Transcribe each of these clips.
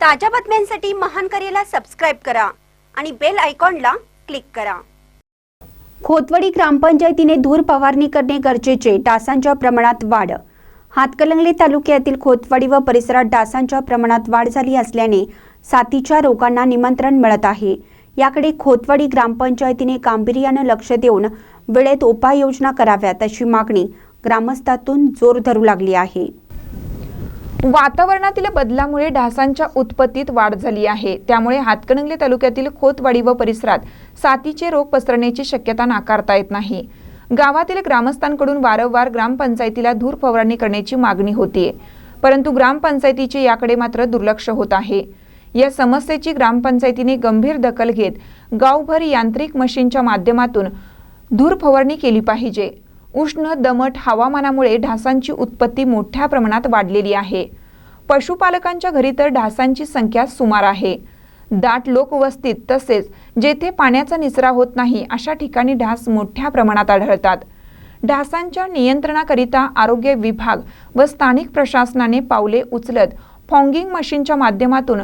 ताज्या बातम्यांसाठी महान करेला सबस्क्राईब करा आणि बेल आयकॉनला क्लिक करा. खोतवाडी ग्रामपंचायतीने धूर फवारणी करणे गरजेचे डासांच्या प्रमाणात वाढ. हातकलंगले तालुक्यातील खोतवाडी व परिसरात डासांच्या प्रमाणात वाढ झाली असल्याने साथीच्या रोगांना निमंत्रण मिळत आहे. याकडे खोतवाडी ग्रामपंचायतीने गांभीर्यानं लक्ष देऊन वेळेत उपाययोजना कराव्यात अशी मागणी ग्रामस्थातून जोर धरू लागली आहे. वातावरणातील बदलामुळे ढासांच्या उत्पत्तीत वाढ झाली आहे. त्यामुळे हातकणंगले तालुक्यातील खोतवाडी व परिसरात साथीचे रोग पसरण्याची शक्यता नाकारता येत नाही. गावातील ग्रामस्थांकडून वारंवार ग्रामपंचायतीला धूर फवारणी करण्याची मागणी होतीये परंतु ग्रामपंचायतीचे याकडे मात्र दुर्लक्ष होत आहे. या समस्येची ग्रामपंचायतीने गंभीर दखल घेत गावभर यांत्रिक मशीनच्या माध्यमातून धूर फवारणी केली पाहिजे. उष्ण दमट हवामानामुळे ढासांची उत्पत्ती मोठ्या प्रमाणात वाढलेली आहे. पशुपालकांच्या घरी तर ढासांची संख्या सुमार आहे. दाट लोकवस्तीत तसेच जेथे पाण्याचा निचरा होत नाही अशा ठिकाणी ढास मोठ्या प्रमाणात आढळतात. ढासांच्या नियंत्रणाकरिता आरोग्य विभाग व स्थानिक प्रशासनाने पावले उचलत फॉगिंग मशीनच्या माध्यमातून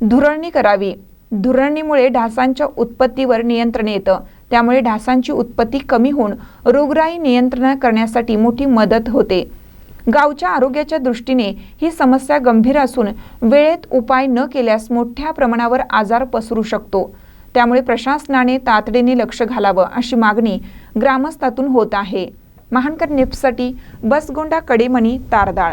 धुरळणी करावी. धुरळणीमुळे ढासांच्या उत्पत्तीवर नियंत्रण येतं त्यामुळे ढासांची उत्पत्ती कमी होऊन रोगराई नियंत्रण करण्यासाठी मोठी मदत होते. गावच्या आरोग्याच्या दृष्टीने ही समस्या गंभीर असून वेळेत उपाय न केल्यास मोठ्या प्रमाणावर आजार पसरू शकतो. त्यामुळे प्रशासनाने तातडीने लक्ष घालावं अशी मागणी ग्रामस्थातून होत आहे. महानकर निप्ससाठी बसगोंडा कडेमणी तारदाळ.